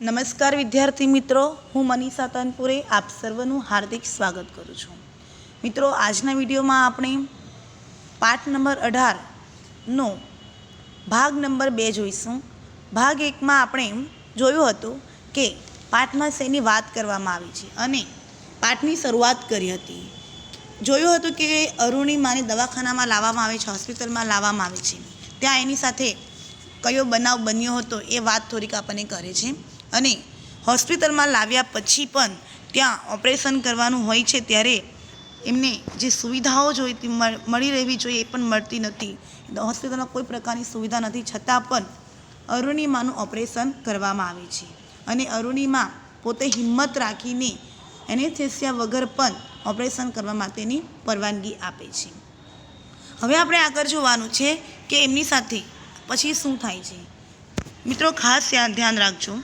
નમસ્કાર વિદ્યાર્થી મિત્રો, હું મનીષા તનપુરે આપ સર્વનું હાર્દિક સ્વાગત કરું છું. મિત્રો, આજના વિડીયોમાં આપણે પાઠ નંબર અઢારનો ભાગ નંબર બે જોઈશું. ભાગ એકમાં આપણે જોયું હતું કે પાઠમાં શેની વાત કરવામાં આવી છે અને પાઠની શરૂઆત કરી હતી. જોયું હતું કે અરુણિમાને દવાખાનામાં લાવવામાં આવે છે, હોસ્પિટલમાં લાવવામાં આવે છે. ત્યાં એની સાથે કયો બનાવ બન્યો હતો એ વાત થોડીક આપણને કરે છે. અને હોસ્પિટલમાં લાવ્યા પછી પણ ત્યાં ઓપરેશન કરવાનું હોય છે ત્યારે એમને જે સુવિધાઓ જોઈતી મળ- રહેવી જોઈએ એ પણ મળતી નથી. હોસ્પિટલમાં કોઈ પ્રકારની સુવિધા નથી. છતાં પણ અરુણિમાનું ઓપરેશન કરવામાં આવે છે. અને અરુણિમા પોતે હિંમત રાખીને એનેસ્થેસિયા વગર પણ ઓપરેશન કરવા માટેની પરવાનગી આપે છે. હવે આપણે આગળ જોવાનું છે કે એમની સાથે પછી શું થાય છે. મિત્રો, ખાસ ધ્યાન રાખજો.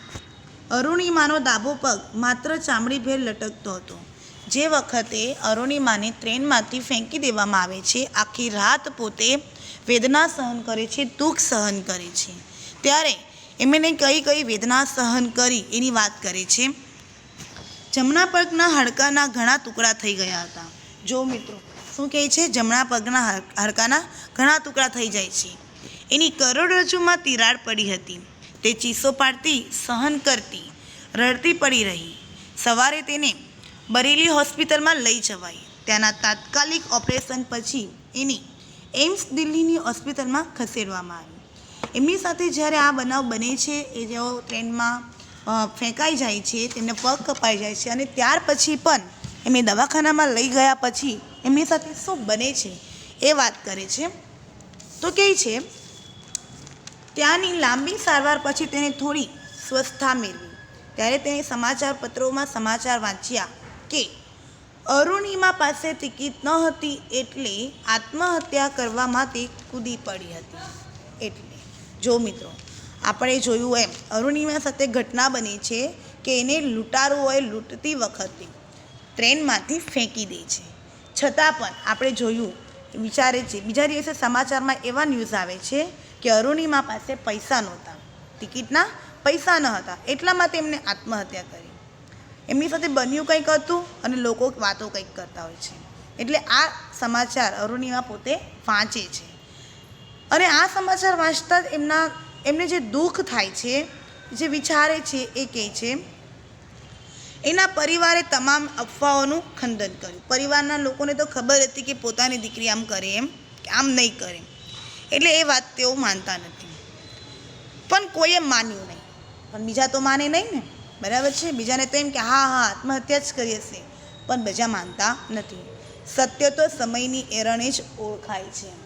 અરુણિમાનો ડાબો પગ માત્ર ચામડીભેર લટકતો હતો. જે વખતે અરુણિમાને ટ્રેનમાંથી ફેંકી દેવામાં આવે છે, આખી રાત પોતે વેદના સહન કરે છે, દુઃખ સહન કરે છે. ત્યારે એમને કઈ કઈ વેદના સહન કરી એની વાત કરે છે. જમણા પગના હાડકાના ઘણા ટુકડા થઈ ગયા હતા. જો મિત્રો, શું કહે છે? જમણા પગના હાડ- હાડકાના ઘણા ટુકડા થઈ જાય છે. એની કરોડરજ્જુમાં તિરાડ પડી હતી. તે ચીસો પાડતી, સહન કરતી, રડતી પડી રહી. સવારે તેને બરેલી હોસ્પિટલમાં લઈ જવાઈ. ત્યાંના તાત્કાલિક ઓપરેશન પછી એની એમ્સ દિલ્હીની હોસ્પિટલમાં ખસેડવામાં આવી. એમની સાથે જ્યારે આ બનાવ બને છે, એ જેઓ ટ્રેનમાં ફેંકાઈ જાય છે, તેમને પગ કપાઈ જાય છે અને ત્યાર પછી પણ એમને દવાખાનામાં લઈ ગયા પછી એમની સાથે શું બને છે એ વાત કરે છે. તો કહે છે ત્યાંની લાંબી સારવાર પછી તેને થોડી સ્વસ્થતા મેળવી. ત્યારે તેણે સમાચાર પત્રોમાં સમાચાર વાંચ્યા કે અરુણિમા પાસે ટિકિટ ન હતી એટલે આત્મહત્યા કરવા માટે કૂદી પડી હતી. એટલે, જો મિત્રો, આપણે જોયું એમ, અરુણિમા સાથે ઘટના બની છે કે એને લૂંટારુઓએ લૂંટતી વખતે ટ્રેનમાંથી ફેંકી દે છે. છતાં પણ આપણે જોયું, વિચારે છે, બીજા દિવસે સમાચારમાં એવા ન્યૂઝ આવે છે કે અરુણિમા પાસે પૈસા નહોતા. ટિકિટના પૈસા ન હતા. એટલા માટે એમને આત્મહત્યા કરી. એમની સાથે બન્યું કંઈક હતું અને લોકો વાતો કંઈક કરતા હોય છે. એટલે આ સમાચાર અરુણિમા પોતે વાંચે છે. અને આ સમાચાર વાંચતા જ એમના, એમને જે દુઃખ થાય છે, જે વિચારે છે એ કહે છે, એના પરિવારે તમામ અફવાઓનું ખંડન કર્યું. પરિવારના લોકોને તો ખબર હતી કે પોતાની દીકરી આમ કરે એમ, કે આમ નહીં કરે. એટલે એ વાત તેઓ માનતા નથી. પણ કોઈએ માન્યું નહીં. પણ બીજા તો માને નહીં ને. બરાબર છે? બીજાને તો એમ કે, હા હા, આત્મહત્યા જ કરી હશે. પણ બીજા માનતા નથી. સત્ય તો સમયની એરણે જ ઓળખાય છે.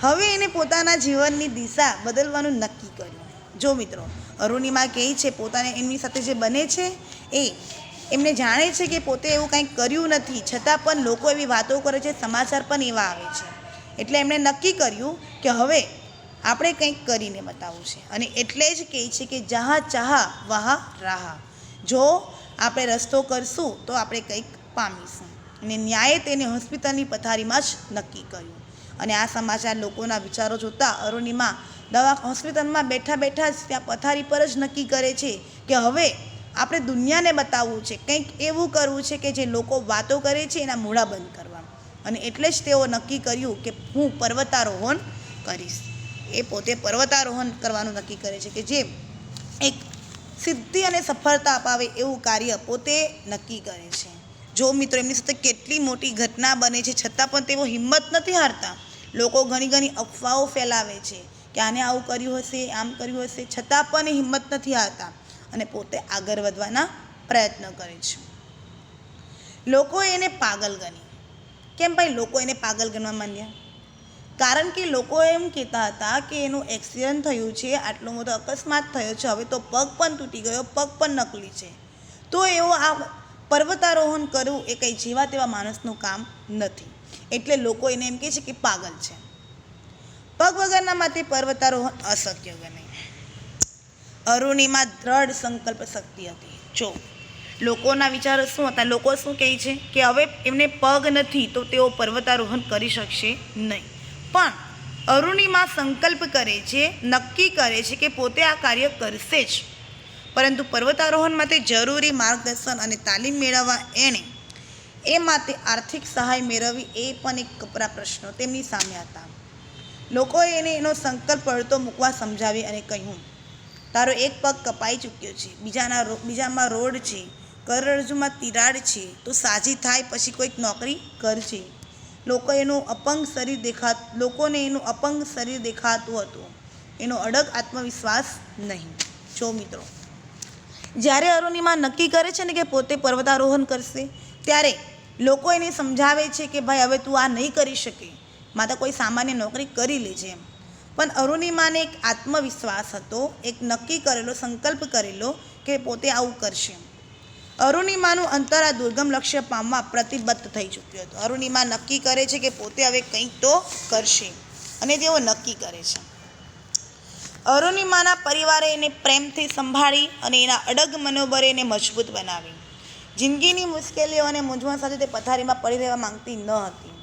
હવે એને પોતાના જીવનની દિશા બદલવાનું નક્કી કર્યું. જો મિત્રો, અરુણિમા કહે છે, પોતાને એમની સાથે જે બને છે, એ એમને જાણે છે કે પોતે એવું કંઈક કર્યું નથી. છતાં પણ લોકો એવી વાતો કરે છે, સમાચાર પણ એવા આવે છે. એટલે એમણે નક્કી કર્યું કે હવે આપણે કંઈક કરીને બતાવવું છે. અને એટલે જ કહે છે કે જહા ચાહ વહા રાહા. જો આપણે રસ્તો કરશું તો આપણે કંઈક પામીશું. અને ન્યાયે તેને હોસ્પિટલની પથારીમાં જ નક્કી કર્યું. અને આ સમાચાર લોકોના વિચારો જોતા અરુણિમા દવા હોસ્પિટલમાં બેઠા બેઠા જ ત્યાં પથારી પર જ નક્કી કરે છે કે હવે આપણે દુનિયાને બતાવવું છે, કંઈક એવું કરવું છે કે જે લોકો વાતો કરે છે એના મૂળા બંધ કરવા અને એટલે જ તેઓ નક્કી કર્યું કે હું પર્વતારોહણ કરીશ. એ પોતે પર્વતારોહણ કરવાનું નક્કી કરે છે કે જે એક સિદ્ધિ અને સફળતા અપાવે એવું કાર્ય પોતે નક્કી કરે છે. જો મિત્રો, એમની સાથે કેટલી મોટી ઘટના બને છે છતાં પણ તેઓ હિંમત નથી હારતા. લોકો ઘણી ઘણી અફવાઓ ફેલાવે છે કે આને આવું કર્યું હશે, આમ કર્યું હશે, છતાં પણ હિંમત નથી હારતા અને પોતે આગળ વધવાના પ્રયત્ન કરે છે. લોકો એને પાગલ ગણી. કેમ ભાઈ લોકો એને પાગલ ગણવા માંડ્યા? કારણ કે લોકો એમ કહેતા હતા કે એનું એક્સિડન્ટ થયું છે, આટલો મોટો અકસ્માત થયો છે, હવે તો પગ પણ તૂટી ગયો, પગ પણ નકલી છે. તો એવો આ પર્વતારોહણ કરવું એ કંઈ જેવા તેવા માણસનું કામ નથી. એટલે લોકો એને એમ કહે છે કે પાગલ છે. પગ વગરના માટે પર્વતારોહણ અશક્ય ગણાય. અરુણિમા દ્રઢ સંકલ્પ શક્તિ હતી. જો લોકોના વિચારો શું હતા? લોકો શું કહે છે કે હવે એમને પગ નથી તો તેઓ પર્વતારોહણ કરી શકશે નહીં. પણ અરુણિમા સંકલ્પ કરે છે, નક્કી કરે છે કે પોતે આ કાર્ય કરશે જ. પરંતુ પર્વતારોહણ માટે જરૂરી માર્ગદર્શન અને તાલીમ મેળવવા એણે એ માટે આર્થિક સહાય મેળવવી એ પણ એક કપરા પ્રશ્નો તેમની સામે હતા. લોકોએ એને એનો સંકલ્પ પડતો મૂકવા સમજાવી અને કહ્યું, તારો એક પગ કપાઈ ચૂક્યો છે. બીજાના બીજામાં રોડ છે. કરોડરજ્જુમાં તિરાડ છે, તો સાજી થાય પછી કોઈક નોકરી કરજે લોકો એનું અપંગ શરીર દેખા લોકોને એનું અપંગ શરીર દેખાતું હતું. એનો અડગ આત્મવિશ્વાસ નહીં. જો મિત્રો, જ્યારે અરુણિમા નક્કી કરે છે ને કે પોતે પર્વતારોહણ કરશે, ત્યારે લોકો એને સમજાવે છે કે ભાઈ, હવે તું આ નહીં કરી શકે. માતા કોઈ સામાન્ય નોકરી કરી લેજે એમ. પણ અરુણિમાને એક આત્મવિશ્વાસ હતો, એક નક્કી કરેલો, સંકલ્પ કરેલો કે પોતે આવું કરશે અરુણિમાનું અંતર આ દુર્ગમ લક્ષ્ય પામવા પ્રતિબદ્ધ થઈ ચૂક્યું હતું. અરુણિમા નક્કી કરે છે કે પોતે હવે કંઈક તો કરશે અને તેઓ નક્કી કરે છે. અરુણિમાના પરિવારે એને પ્રેમથી સંભાળી અને એના અડગ મનોબળે એને મજબૂત બનાવી. જિંદગીની મુશ્કેલીઓ અને મૂંઝવણ સાથે તે પથારીમાં પડી રહેવા માંગતી ન હતી.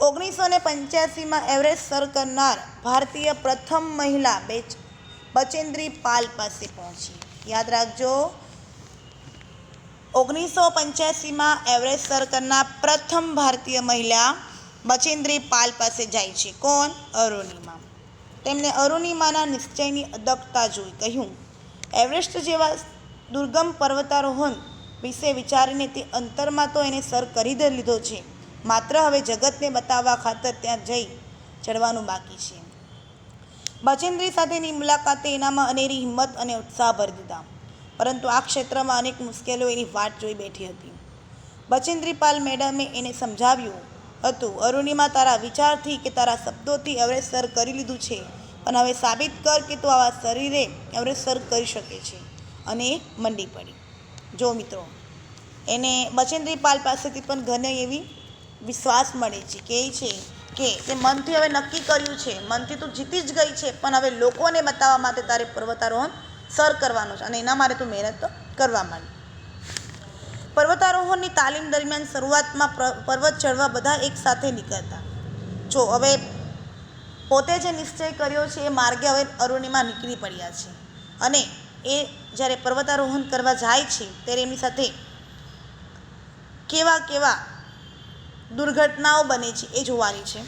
ઓગણીસો ને પંચ્યાસીમાં એવરેસ્ટ સર કરનાર ભારતીય પ્રથમ મહિલા બેચ, બચેન્દ્રી પાલ પાસે પહોંચી. યાદ રાખજો ઓગણીસો પંચ્યાસીમાં એવરેસ્ટ સર કરનાર પ્રથમ ભારતીય મહિલા બચેન્દ્રી પાલ પાસે જાય છે. કોણ? અરુણિમા. તેમણે અરુણિમાના નિશ્ચયની અદકતા જોઈ કહ્યું, એવરેસ્ટ જેવા દુર્ગમ પર્વતારોહણ વિશે વિચારીને તે અંતરમાં તો એને સર કરી જ લીધો છે. માત્ર હવે જગતને બતાવવા ખાતર ત્યાં જઈ ચડવાનું બાકી છે. બચેન્દ્રી સાથેની મુલાકાતે એનામાં અનેરી હિંમત અને ઉત્સાહ ભરી દીધા. પરંતુ આ ક્ષેત્રમાં અનેક મુશ્કેલીઓ એની વાટ જોઈ બેઠી હતી. બચેન્દ્રીપાલ મેડમે એને સમજાવ્યું હતું, અરુણિમા, તારા વિચારથી કે તારા શબ્દોથી એવરેસ્ટ સર કરી લીધું છે, પણ હવે સાબિત કર કે તું આવા શરીરે એવરેસ્ટ સર કરી શકે છે. અને મંડી પડી. જો મિત્રો, એને બચેન્દ્રીપાલ પાસેથી પણ ઘણી એવી વિશ્વાસ મળે છે, કે એ છે કે તે મનથી હવે નક્કી કર્યું છે. મનથી તું જીતી જ ગઈ છે, પણ હવે લોકોને બતાવવા માટે તારે પર્વતારોહણ સર કરવાનું છે અને એના માટે તું મહેનત તો કરવા માંડ. પર્વતારોહણની તાલીમ દરમિયાન શરૂઆતમાં પર્વત ચડવા બધા એકસાથે નીકળતા. જો હવે પોતે જે નિશ્ચય કર્યો છે એ માર્ગે હવે અરુણિમા નીકળી પડ્યા છે. અને એ જ્યારે પર્વતારોહણ કરવા જાય છે ત્યારે એમની સાથે કેવા કેવા દુર્ઘટનાઓ બને છે એ જોવાની છે.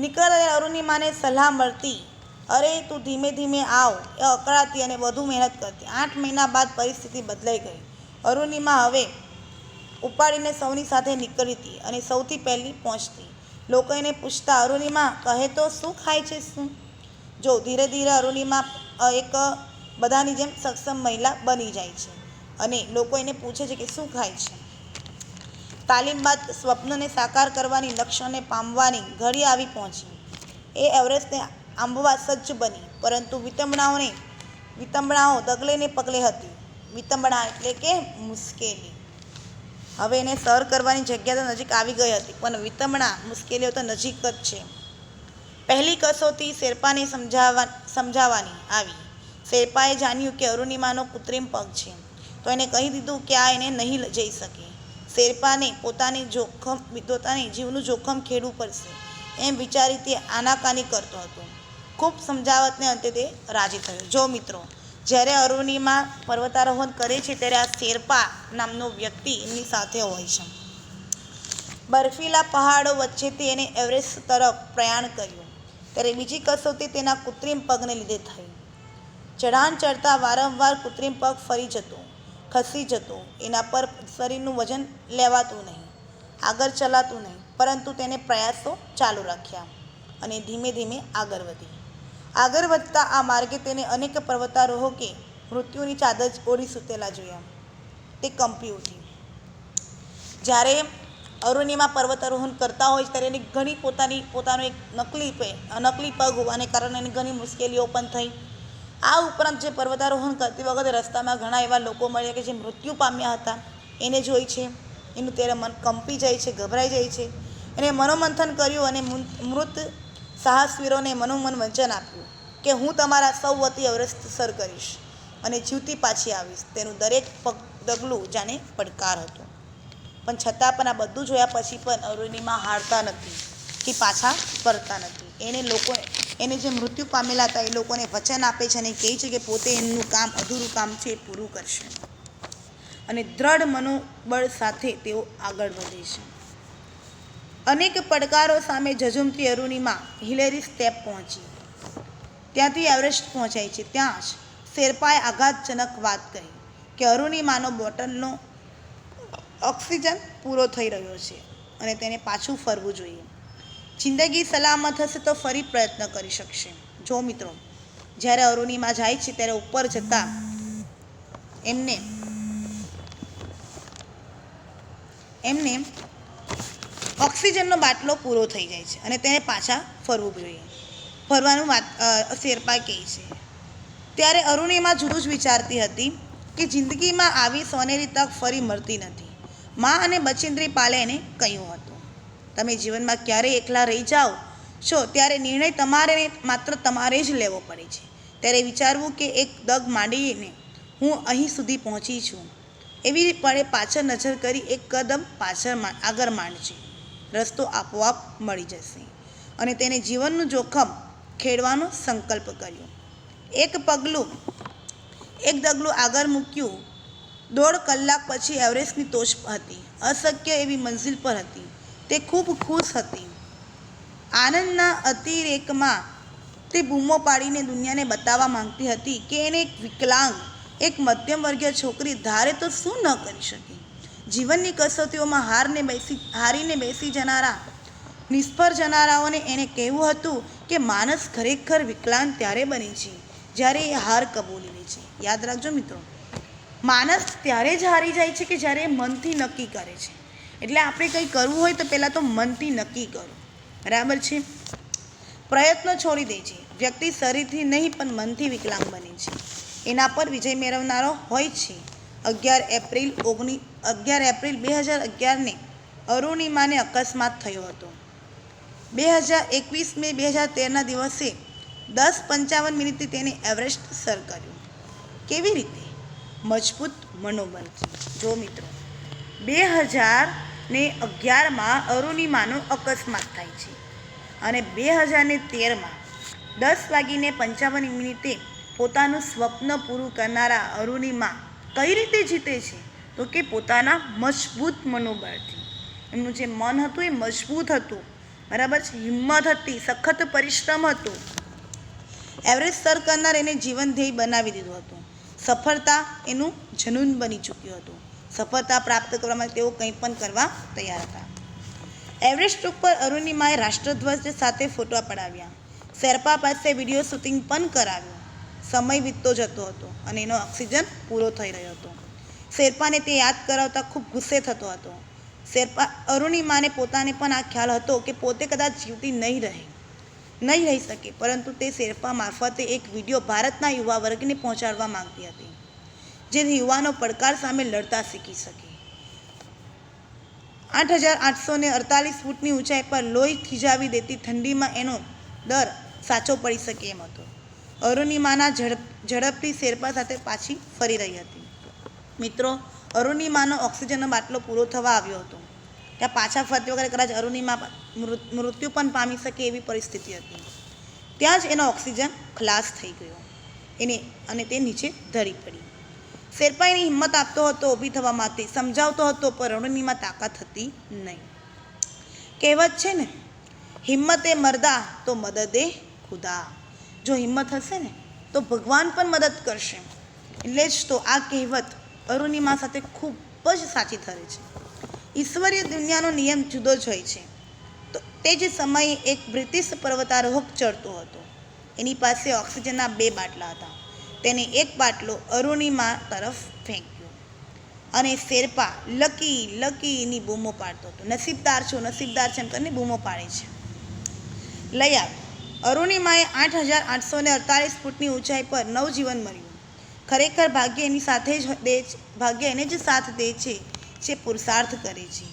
નીકળે અરુણિમાને સલાહ મળતી અરે, તું ધીમે ધીમે આવ. એ અકળાતી અને વધુ મહેનત કરતી. આઠ મહિના બાદ પરિસ્થિતિ બદલાઈ ગઈ. અરુણિમા હવે ઉપાડીને સૌની સાથે નીકળી હતી અને સૌથી પહેલી પહોંચતી. લોકો એને પૂછતા, અરુણિમા, કહે તો શું ખાય છે, શું? જો, ધીરે ધીરે અરુણિમા એક બધાની જેમ સક્ષમ મહિલા બની જાય છે અને લોકો એને પૂછે છે કે શું ખાય છે? તાલીમ બાદ સ્વપ્નને સાકાર કરવાની લક્ષ્યને પામવાની ઘડી આવી પહોંચી. એ એવરેસ્ટને આંબવા સજ્જ બની, પરંતુ વિતંબણાઓને, વિતંબણાઓ ડગલે ને પગલે હતી. વિતંબણા એટલે કે મુશ્કેલી. હવે એને સર કરવાની જગ્યા તો નજીક આવી ગઈ હતી, પણ વિતંબણા મુશ્કેલીઓ તો નજીક જ છે. પહેલી કસોટી શેરપાને સમજાવવા, સમજાવવાની આવી. શેરપાએ જાણ્યું કે અરુણિમાનો કૃત્રિમ પગ છે, તો એને કહી દીધું કે આ એને નહીં જઈ શકે. શેરપાને પોતાની જોખમ પોતાની જીવનું જોખમ ખેડવું પડશે, એમ વિચારી તે આનાકાની કરતો હતો. ખૂબ સમજાવતને અંતે તે રાજી થયો. જો મિત્રો, જ્યારે અરુણિમા પર્વતારોહણ કરે છે, ત્યારે આ શેરપા નામનો વ્યક્તિ એમની સાથે હોય છે. બર્ફીલા પહાડો વચ્ચેથી એને એવરેસ્ટ તરફ પ્રયાણ કર્યું. ત્યારે બીજી કસોટી તેના કૃત્રિમ પગને લીધે થઈ. ચઢાણ ચડતા વારંવાર કૃત્રિમ પગ ફરી જતો, ખસી જતો, એના પર શરીરનું વજન લેવાતું નહીં, આગળ ચલાતું નહીં, પરંતુ તેને પ્રયાસો ચાલુ રાખ્યા અને ધીમે ધીમે આગળ વધી. આગળ વધતા આ માર્ગે તેને અનેક પર્વતારોહકે મૃત્યુની ચાદર ઓઢી સૂતેલા જોયા. તે કંપી ઉઠી. જ્યારે અરુણિમા પર્વતારોહણ કરતા હોય ત્યારે એની ઘણી પોતાની, પોતાનો એક નકલી નકલી પગ હોવાને કારણે એની ઘણી મુશ્કેલીઓ પણ થઈ. આ ઉપરાંત જે પર્વતારોહણ કરતી વખતે રસ્તામાં ઘણા એવા લોકો મળ્યા કે જે મૃત્યુ પામ્યા હતા, એને જોઈ છે. એનું ત્યારે મન કંપી જાય છે, ગભરાઈ જાય છે. એને મનોમંથન કર્યું અને મૃત સાહસવીરોને મનોમન વચન આપ્યું કે હું તમારા સૌ વતી અવરસ્ત સર કરીશ અને જીવતી પાછી આવીશ. તેનું દરેક પગ ડગલું જાણે પડકાર હતો. પણ છતાં પણ આ બધું જોયા પછી પણ અરુણિમા હારતા નથી કે પાછા ફરતા નથી. એને લોકો એને જે મૃત્યુ પામેલા હતા એ લોકોને વચન આપે છે અને કહે છે કે પોતે એમનું કામ, અધૂરું કામ છે એ પૂરું કરશે. અને દ્રઢ મનોબળ સાથે તેઓ આગળ વધે છે. અનેક પડકારો સામે ઝઝુમતી અરુણિમા હિલેરી સ્ટેપ પહોંચી. ત્યાંથી એવરેસ્ટ પહોંચાય છે. ત્યાં જ શેરપાએ આઘાતજનક વાત કહી કે અરુણિમાનો બોટલનો ઓક્સિજન પૂરો થઈ રહ્યો છે અને તેને પાછું ફરવું જોઈએ. જિંદગી સલામત હશે તો ફરી પ્રયત્ન કરી શકશે. જો મિત્રો, જ્યારે અરુણિમા જાય છે ત્યારે ઉપર જતાં એમને એમને ઓક્સિજનનો બાટલો પૂરો થઈ જાય છે અને તેને પાછા ફરવું જોઈએ. ફરવાનું વાત શેરપા કહે છે. ત્યારે અરુણિમા જુદું જ વિચારતી હતી કે જિંદગીમાં આવી સોનેરી તક ફરી મળતી નથી. મા અને બચિંદ્રી પાલે એને કહ્યું હતું, તમે જીવનમાં ક્યારેય એકલા રહી જાઓ છો ત્યારે નિર્ણય તમારે માત્ર તમારે જ લેવો પડે છે. ત્યારે વિચારવું કે એક દગ માંડીને હું અહીં સુધી પહોંચી છું. એવી પળે પાછળ નજર કરી એક કદમ પાછળ આગળ માંડજે. રસ્તો આપોઆપ મળી જશે. અને તેને જીવનનું જોખમ ખેડવાનો સંકલ્પ કર્યો. એક પગલું, એક ડગલું આગળ મૂક્યું. દોઢ કલાક પછી એવરેસ્ટની ટોચ હતી. અશક્ય એવી મંઝિલ પર હતી. તે ખૂબ ખુશ હતી. આનંદના અતિરેકમાં તે બૂમો પાડીને દુનિયાને બતાવવા માંગતી હતી કે એને એક વિકલાંગ, એક મધ્યમ વર્ગીય છોકરી ધારે તો શું ન કરી શકે? જીવનની કસોટીઓમાં હારને બેસી હારીને બેસી જનારા, નિષ્ફળ જનારાઓને એને કહેવું હતું કે માણસ ખરેખર વિકલાંગ ત્યારે બને છે, જ્યારે એ હાર કબૂલી લે છે. યાદ રાખજો મિત્રો, માણસ ત્યારે જ હારી જાય છે કે જ્યારે એ મનથી નક્કી કરે છે. એટલે આપણે કંઈ કરવું હોય તો પહેલાં તો મનથી નક્કી કરો. બરાબર છે? પ્રયત્ન છોડી દે છે. વ્યક્તિ શરીરથી નહીં, પણ મનથી વિકલાંગ બને છે. એના પર વિજય મેળવનારો હોય છે. અગિયાર એપ્રિલ ઓગણી, અગિયાર એપ્રિલ બે હજાર અગિયારને અરુણિમાને અકસ્માત થયો હતો. બે હજાર એકવીસ મે બે હજાર તેરના દિવસે દસ પંચાવન મિનિટથી તેને એવરેસ્ટ સર કર્યું. કેવી રીતે? મજબૂત મનોબળથી જો મિત્રો, બે હજાર ને અગિયારમાં અરુણિમાનો અકસ્માત થાય છે અને બે હજારને તેરમાં દસ વાગીને પંચાવન મિનિટે પોતાનું સ્વપ્ન પૂરું કરનારા અરુણિમા કઈ રીતે જીતે છે? તો કે પોતાના મજબૂત મનોબળથી. એમનું જે મન હતું એ મજબૂત હતું. બરાબર છે? હિંમત હતી, સખત પરિશ્રમ હતો. એવરેજ સર કરનાર એને જીવન ધ્યેય બનાવી દીધું હતું. સફળતા એનું જનૂન બની ચૂક્યું હતું. સફળતા પ્રાપ્ત કરવા માટે તેઓ કંઈ પણ કરવા તૈયાર હતા. એવરેસ્ટ ઉપર અરુણિમાએ રાષ્ટ્રધ્વજ સાથે ફોટો પડાવ્યા. શેરપા પાસે વીડિયો શૂટિંગ પણ કરાવ્યું. સમય વીતતો જતો હતો અને એનો ઓક્સિજન પૂરો થઈ રહ્યો હતો. શેરપાને તે યાદ કરાવતા ખૂબ ગુસ્સે થતો હતો. શેરપા અરુણિમાને પોતાને પણ આ ખ્યાલ હતો કે પોતે કદાચ જીવતી નહીં રહે. નહીં રહી શકે, પરંતુ તે શેરપા મારફતે એક વીડિયો ભારતના યુવા વર્ગને પહોંચાડવા માંગતી હતી, જેથી યુવાનો પડકાર સામે લડતા શીખી શકે. આઠ હજાર આઠસો ને અડતાલીસ ફૂટની ઊંચાઈ પર લોહી થીજાવી દેતી ઠંડીમાં એનો દર સાચો પડી શકે એમ હતો. અરુણિમાના ઝડપ, ઝડપથી શેરપા સાથે પાછી ફરી રહી હતી. મિત્રો, અરુણિમાનો ઓક્સિજનનો બાટલો પૂરો થવા આવ્યો હતો. ત્યાં પાછા ફરતી વખતે કદાચ અરુણિમા મૃત્યુ પણ પામી શકે એવી પરિસ્થિતિ હતી. ત્યાં જ એનો ઓક્સિજન ખલાસ થઈ ગયો. એને, અને તે નીચે ધરી પડી. શેરપા એની હિંમત આપતો હતો, ઊભી થવા માટે, સમજાવતો હતો, પણ અરુણિમા તાકાત હતી નહીં. કહેવત છે ને, હિંમતે મરદા તો મદદે ખુદા. જો હિંમત હશે ને, તો ભગવાન પણ મદદ કરશે. એટલે જ તો આ કહેવત અરુણિમા સાથે ખૂબ જ સાચી ઠરે છે. ઈશ્વરીય દુનિયાનો નિયમ જુદો જ હોય છે. તો તે જ સમયે એક બ્રિટિશ પર્વતારોહક ચડતો હતો. એની પાસે ઓક્સિજનના બે બાટલા હતા. તેને એક બાટલો અરુણિમા તરફ ફેંક્યો અને શેરપા લકી લકીની બૂમો પાડતો હતો. નસીબદાર છો, નસીબદાર છે એમ કરીને બૂમો પાડે છે. લઈ આવ. અરુણિમાએ આઠ હજાર આઠસો ને અડતાલીસ ફૂટની ઊંચાઈ પર નવજીવન મળ્યું. ખરેખર ભાગ્ય એની સાથે જ દે ભાગ્ય એને જ સાથ દે છે, જે પુરુષાર્થ કરે છે.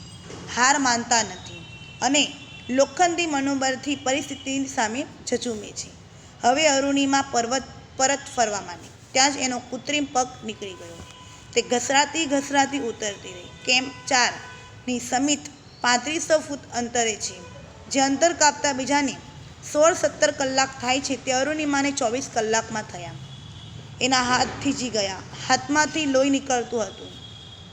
હાર માનતા નથી અને લોખંડી મનોબળથી પરિસ્થિતિ સામે ઝઝૂમે છે. હવે અરુણિમા પર્વત, પરત ફરવા માંડી. ત્યાં જ એનો કૃત્રિમ પગ નીકળી ગયો. તે ઘસરાતી ઘસરાતી ઉતરતી રહી. કેમ્પ ચારની સમિત પાંત્રીસો ફૂટ અંતરે છે. જે અંતર કાપતા બીજાને સોળ સત્તર કલાક થાય છે તે અરુણિમાને ચોવીસ કલાકમાં થયા. એના હાથ થીજી ગયા. હાથમાંથી લોહી નીકળતું હતું.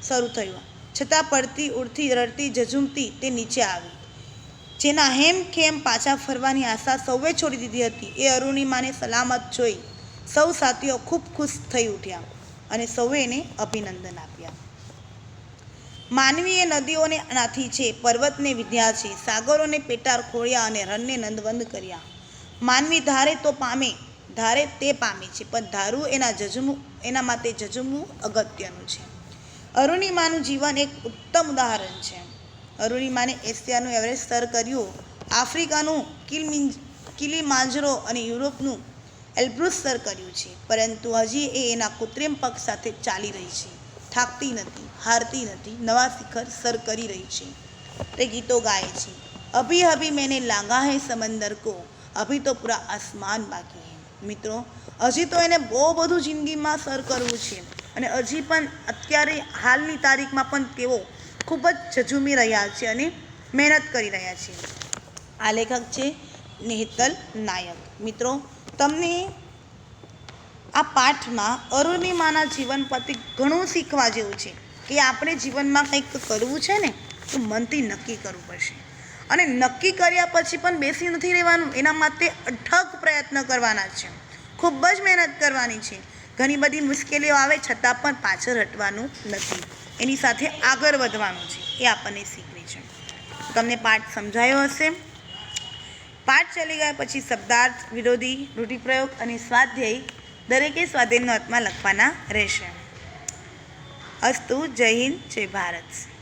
શરૂ થયું. છતાં પડતી, ઉડતી, રડતી, ઝઝુમતી તે નીચે આવી. જેના હેમ ખેમ પાછા ફરવાની આશા સૌએ છોડી દીધી હતી. એ અરુણિમાને સલામત જોઈ સૌ સાથીઓ ખૂબ ખુશ થઈ ઉઠ્યા અને સૌએ એને અભિનંદન આપ્યા. માનવીએ નદીઓને નાથી છે, પર્વતને વિધ્યા છે, સાગરોને પેટાર ખોળ્યા અને રણને નંદવંદ કર્યા. માનવી ધારે તો પામે, ધારે તે પામે છે, પણ ધારવું એના જજમવું એના માટે જજમવું અગત્યનું છે. અરુણિમાનું જીવન એક ઉત્તમ ઉદાહરણ છે. અરુણિમાને એશિયાનું એવરેસ્ટ સર કર્યું, આફ્રિકાનું કિલમિન કિલીમાંજરો અને યુરોપનું એલ્બ્રુસ સર કર્યું છે, પરંતુ હજી એ એના કૃત્રિમ પગ સાથે ચાલી રહી છે. થાકતી નથી, હારતી નથી, નવા શિખર સર કરી રહી છે. તે ગીતો ગાય છે. અભી અભી મેને લાંગા હે સમંદર કો, અભી તો પૂરા આસમાન બાકી હે. મિત્રો, હજી તો એને બહુ બધું જિંદગીમાં સર કરવું છે. અને હજી પણ અત્યારે હાલની તારીખમાં પણ તેઓ ખૂબ જ ઝઝૂમી રહ્યા છે અને મહેનત કરી રહ્યા છે. આ લેખક છે નેહતલ નાયક. મિત્રો, તમને આ પાઠમાં અરુણિમાના જીવન પરથી ઘણું શીખવા જેવું છે કે આપણે જીવનમાં કંઈક કરવું છે ને, તો મનથી નક્કી કરવું પડશે. અને નક્કી કર્યા પછી પણ બેસી નથી રહેવાનું, એના માટે અઢક પ્રયત્ન કરવાના છે. ખૂબ જ મહેનત કરવાની છે. ઘણી બધી મુશ્કેલીઓ આવે છતાં પણ પાછળ હટવાનું નથી. એની સાથે આગળ વધવાનું છે. એ આપણને શીખવી છે. તમને પાઠ સમજાયો હશે? પાઠ ચાલી ગયા પછી શબ્દાર્થ, વિરોધી, રૂઢિપ્રયોગ અને સ્વાધ્યાય દરેકે સ્વાધીન નોંધમાં લખવાના રહેશે. અસ્તુ જય હિન્દ જય ભારત.